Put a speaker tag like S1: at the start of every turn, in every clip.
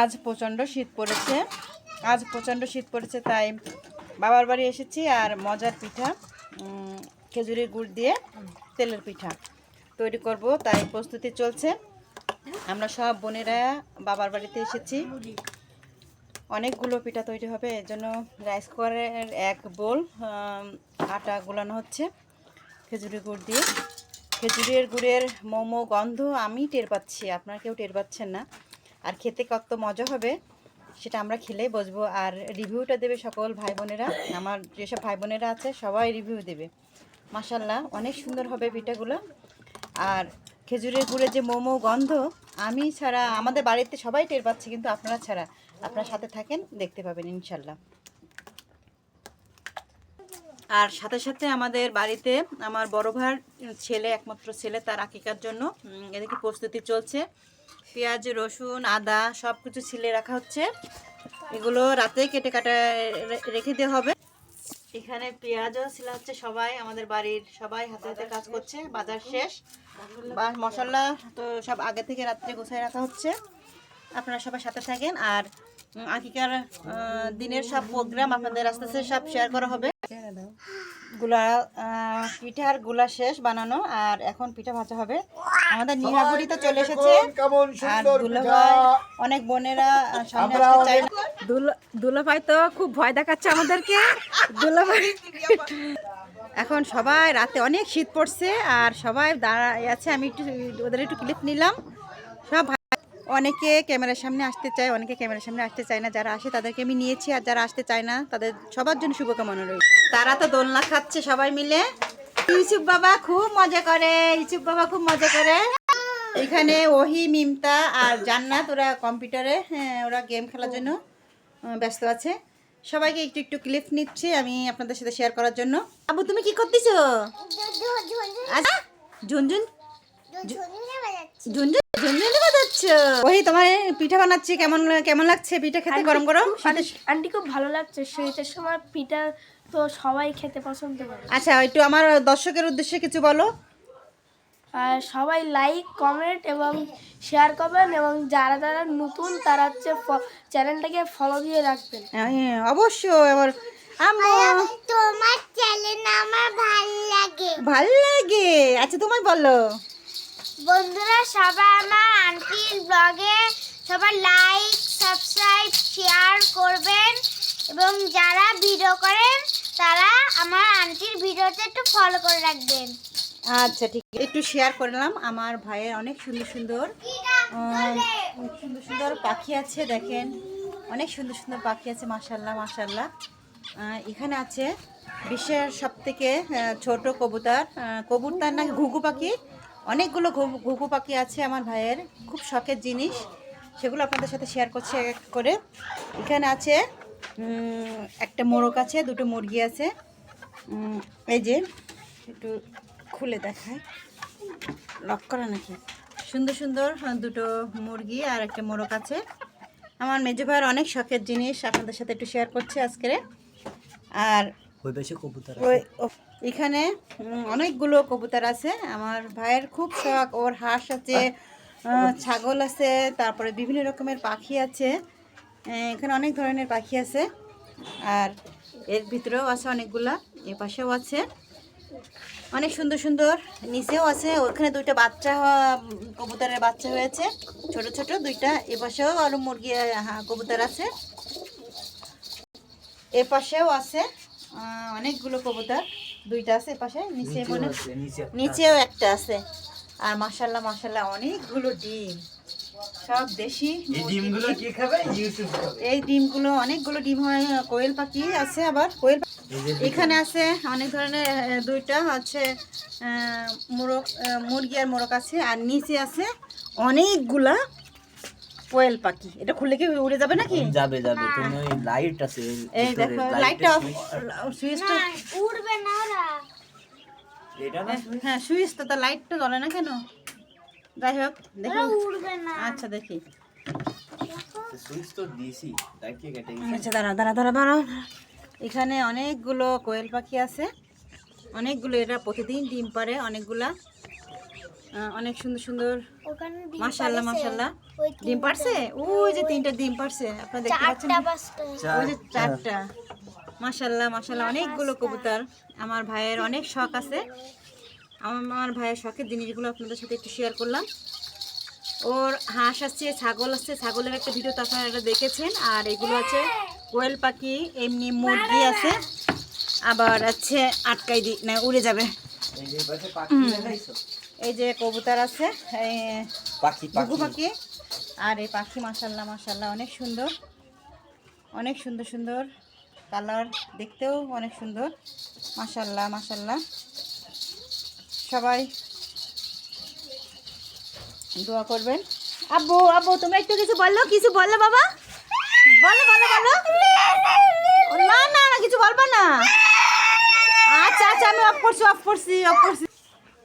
S1: আজ প্রচণ্ড শীত পড়েছে। আজ প্রচণ্ড শীত পড়েছে, তাই বাবার বাড়ি এসেছি আর মজার পিঠা খেজুরের গুড় দিয়ে তেলের পিঠা তৈরি করব, তাই প্রস্তুতি চলছে। আমরা সব বোনেরা বাবার বাড়িতে এসেছি। অনেকগুলো পিঠা তৈরি হবে, এর জন্য রাইস কুকারের এক বোল আটা গুলানো হচ্ছে খেজুরের গুড় দিয়ে। খেজুরের গুড়ের মোমো গন্ধ আমি টের পাচ্ছি, আপনারা কেউ টের পাচ্ছেন না। আর খেতে কত মজা হবে, সেটা আমরা খেলেই বসবো। আর রিভিউটা দেবে সকল ভাই বোনেরা। আমার যেসব ভাই বোনেরা আছে, সবাই রিভিউ দেবে। মাসাল্লাহ অনেক সুন্দর হবে পিঠাগুলো। আর খেজুরের গুড়ের যে মোমো গন্ধ, আমি ছাড়া আমাদের বাড়িতে সবাই টের পাচ্ছে, কিন্তু আপনারা ছাড়া। আপনার সাথে থাকেন, দেখতে পাবেন ইনশাল্লাহ আর সাথে সাথে আমাদের বাড়িতে আমার বড় ভাইয়ের ছেলে, একমাত্র ছেলে, তার আকিকার জন্য এদিকে প্রস্তুতি চলছে। পেঁয়াজ, রসুন, আদা সব কিছু ছিলে রাখা হচ্ছে। এগুলো রাতে কেটে কাটা রেখে দেওয়া হবে। এখানে পেঁয়াজও ছিল হচ্ছে সবাই, আমাদের বাড়ির সবাই হাতে হাতে কাজ করছে, বাজার শেষ। বা মশলা তো সব আগে থেকে রাত্রে গোছায় রাখা হচ্ছে। আপনারা সবাই সাথে থাকেন। আর আকিকার দিনের সব প্রোগ্রাম আপনাদের আস্তে আস্তে সব শেয়ার করা হবে। গুলা পিঠারগুলা শেষ বানানো আর এখন পিঠা ভাজা হবে। আমাদের নিহাবুড়ি তো চলে এসেছে। আর দুলাভাই অনেক বোনেরা সামনে আসতে দুলাভাই তো খুব ভয় দেখাচ্ছে আমাদেরকে। দুলাভাই এখন সবাই রাতে অনেক শীত পড়ছে আর সবাই দাঁড়ায় আছে। আমি একটু ওদের একটু ক্লিপ নিলাম। সব অনেকে ক্যামেরার সামনে আসতে চায় অনেকে ক্যামেরার সামনে আসতে চায় না। যারা আসে তাদেরকে আমি নিয়েছি আর যারা আসতে চায় না তাদের সবার জন্য শুভকামনা রইল। তারা তো দোলনা খাচ্ছে সবাই মিলে। ইউসুফ বাবা খুব মজা করে ইউসুফ বাবা খুব মজা করে। এখানে ওহি মিমতা আর জান্নাত ওরা কম্পিউটারে হ্যাঁ, ওরা গেম খেলার জন্য ব্যস্ত আছে। সবাইকে একটু একটু ক্লিপ নিচ্ছি আমি আপনাদের সাথে শেয়ার করার জন্য। আবু তুমি কি করতেছো? আচ্ছা ঝুনঝুন? ঝুনঝুন বাজাচ্ছ ওহি তোমার পিঠা বানাচ্ছি কেমন কেমন লাগছে পিঠা খেতে? গরম গরম? সাথে
S2: আন্টি খুব ভালো লাগছে শীতের সময় পিঠা তো সবাই খেতে পছন্দ করে।
S1: আচ্ছা একটু আমার দর্শকের উদ্দেশ্যে কিছু বলো।
S2: আর সবাই লাইক কমেন্ট এবং শেয়ার করবেন এবং যারা যারা নতুন তারা হচ্ছে চ্যানেলটাকে ফলো দিয়ে রাখবেন।
S1: হ্যাঁ, অবশ্যই আবার
S3: তোমার চ্যানেল আমার ভালো লাগে।
S1: ভালো লাগে? আচ্ছা তোমায় বলো।
S3: বন্ধুরা সবাই আমার আন্টির ব্লগে সবাই লাইক সাবস্ক্রাইব শেয়ার করবেন। এবং যারা ভিডিও করেন তারা আমার আন্টির ভিডিওতে একটু ফলো করে রাখবেন।
S1: আচ্ছা ঠিক। একটু শেয়ার করলাম আমার ভাইয়ের অনেক সুন্দর সুন্দর সুন্দর সুন্দর পাখি আছে দেখেন। অনেক সুন্দর সুন্দর পাখি আছে মাশাল্লাহ আহ, এখানে আছে বিশ্বের সব থেকে ছোট কবুতর কবুতর না ঘুঘু পাখি। অনেকগুলো ঘুঘু পাখি আছে আমার ভাইয়ের, খুব শখের জিনিস। সেগুলো আপনাদের সাথে শেয়ার করছে এক করে। এখানে আছে একটা মোরগ আছে, দুটো মুরগি আছে। এই যে, একটু খুলে দেখায় লক করা নাকি? সুন্দর সুন্দর দুটো মুরগি আর একটা মোরগ আছে। আমার মেজো ভাইয়ের অনেক শখের জিনিস, আপনাদের সাথে একটু শেয়ার করছি আজকে আর
S4: ওই পাশে কবুতর
S1: ওই এখানে অনেকগুলো কবুতর আছে। আমার ভাইয়ের খুব শখ ওর হাঁস আছে ছাগল আছে তারপরে বিভিন্ন রকমের পাখি আছে। এখানে অনেক ধরনের পাখি আছে। আর এর ভিতরেও আছে অনেকগুলা এ পাশেও আছে। অনেক সুন্দর সুন্দর নিচেও আছে। ওখানে দুইটা বাচ্চা কবুতরের বাচ্চা হয়েছে। ছোট ছোট দুইটা এ পাশেও আরও মুরগি কবুতর আছে। এ পাশেও আছে। অনেকগুলো কবুতর। দুইটা আছে পাশে নিচে মনে নিচেও একটা আছে। আর মাশাল্লাহ মাশাল্লাহ অনেকগুলো ডিম। সব দেশি
S4: এই ডিমগুলো কে খাবে? ইউসুফ
S1: এই ডিমগুলো অনেকগুলো ডিম হয় কোয়েল পাখি আছে আবার কোয়েল এখানে আছে অনেক ধরনের দুইটা হচ্ছে মোরগ মুরগি আর মোরগ আছে। আর নিচে আছে অনেকগুলা কোয়েল পাখি এটা খুললে কি উড়ে যাবে নাকি
S4: যাবে যাবে তুমি ওই লাইট আছে
S1: এই দেখো লাইটটা সুইচটা
S3: উড়বে না ওরা।
S4: এটা না
S1: হ্যাঁ তো লাইটটা জ্বলে না কেন? যাই হোক দেখি।
S3: উড়বে না।
S1: আচ্ছা দেখি।
S4: সুইচ তো দিছি
S1: আচ্ছা দাঁড়া দাঁড়া দাঁড়া দাঁড়া এখানে অনেকগুলো কোয়েল পাখি আছে। অনেকগুলো এরা প্রতিদিন ডিম পারে অনেকগুলা। অনেক সুন্দর সুন্দর
S3: ডিম
S1: মাশাল্লাহ মাশাল্লাহ ডিম পারছে? ওই যে তিনটা ডিম পারছে। আপনারা দেখতে পাচ্ছেন ওই যে চারটা। মাশাল্লাহ মাশাল্লাহ অনেকগুলো কবুতর। আমার ভাইয়ের অনেক শখ আছে। আমার ভাইয়ের শখের জিনিসগুলো আপনাদের সাথে একটু শেয়ার করলাম। ওর হাঁস আছে ছাগল আছে। ছাগলের একটা ভিডিও তো আপনারা এটা দেখেছেন। আর এগুলো আছে কোয়েল পাখি এমনি মুরগি আছে। আবার আছে আটকাই দি না উড়ে যাবে।
S4: এই যে
S1: কবুতর আছে এই
S4: পাখি পাখি।
S1: পাখি। আর এই পাখি মাসাল্লাহ মাসাল্লাহ অনেক সুন্দর। অনেক সুন্দর সুন্দর কালার দেখতেও অনেক সুন্দর। মাসাল্লাহ মাসাল্লাহ সবাই দোয়া করবেন। আব্বু আব্বু তুমি একটু কিছু বলল? কিছু বলল বাবা? বলো বলো বলো। না না না কিছু বলবা না। আচ্ছা আচ্ছা আমি অফ করছি অফ করছি অফ করছি।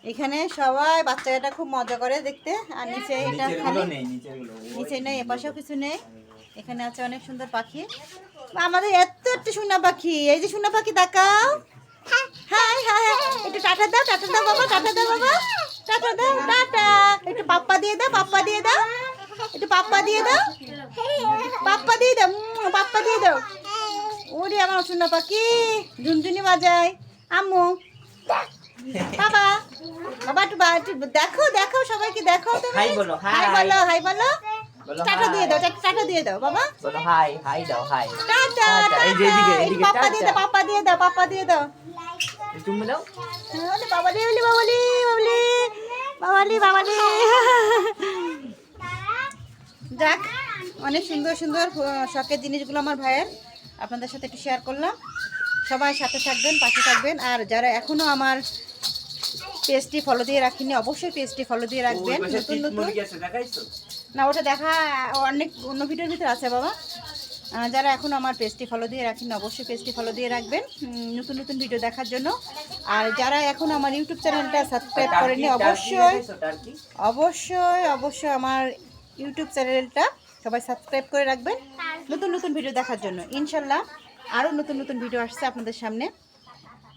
S1: এখানে সবাই বাচ্চাটা খুব মজা করে দেখতে। আর নিচে এটা খালি। নিচে নেই এপাশেও কিছু নেই। এখানে আছে অনেক সুন্দর পাখি। আমাদের এত একটা সুনা পাখি। এই যে সুনা পাখি দেখাও। Hi hi hi. একটু টাটা দাও টাটা দাও বাবা টাটা দাও বাবা। টাটা দাও টাটা। একটু পাপ্পা দিয়ে দাও পাপ্পা দিয়ে দাও। একটু পাপ্পা দিয়ে দাও। পাপ্পা দিয়ে দাও পাপ্পা দিয়ে দাও। ওরে আমার সুনা পাখি। ঝুনঝুনি বাজায়। আম্মু। বাবা বাবা একটু দেখো দেখো সবাইকে দেখো তুমি।
S4: হাই বলো, হাই।
S1: বলো হাই বলো।
S4: বলো
S1: টাটা দিয়ে দাও টাটা- দিয়ে দাও বাবা।
S4: বলো হাই হাই দাও হাই।
S1: টাটা।
S4: এই যে এদিকে,
S1: পাপ্পা দিয়ে দাও। পাপ্পা দিয়ে দাও পাপ্পা দিয়ে দাও।
S4: তুমি দাও
S1: ওরে বাবালি ওলে বাবালি বাবালি বাবালি বাবালি যাক অনেক সুন্দর সুন্দর শখের জিনিসগুলো আমার ভাইয়ের। আপনাদের সাথে একটু শেয়ার করলাম। সবাই সাথে থাকবেন পাশে থাকবেন। আর যারা এখনও আমার পেজটি ফলো দিয়ে রাখেনি অবশ্যই পেজটি ফলো দিয়ে রাখবেন নতুন নতুন। না ওটা দেখা অনেক অন্য ভিডিওর ভিতরে আছে বাবা। যারা এখন আমার পেজটি ফলো দিয়ে রাখেন অবশ্যই পেজটি ফলো দিয়ে রাখবেন নতুন নতুন ভিডিও দেখার জন্য। আর যারা এখন আমার ইউটিউব চ্যানেলটা সাবস্ক্রাইব করেনি অবশ্যই অবশ্যই অবশ্যই আমার ইউটিউব চ্যানেলটা সবাই সাবস্ক্রাইব করে রাখবেন নতুন নতুন ভিডিও দেখার জন্য। ইনশাল্লাহ আরও নতুন নতুন ভিডিও আসছে আপনাদের সামনে।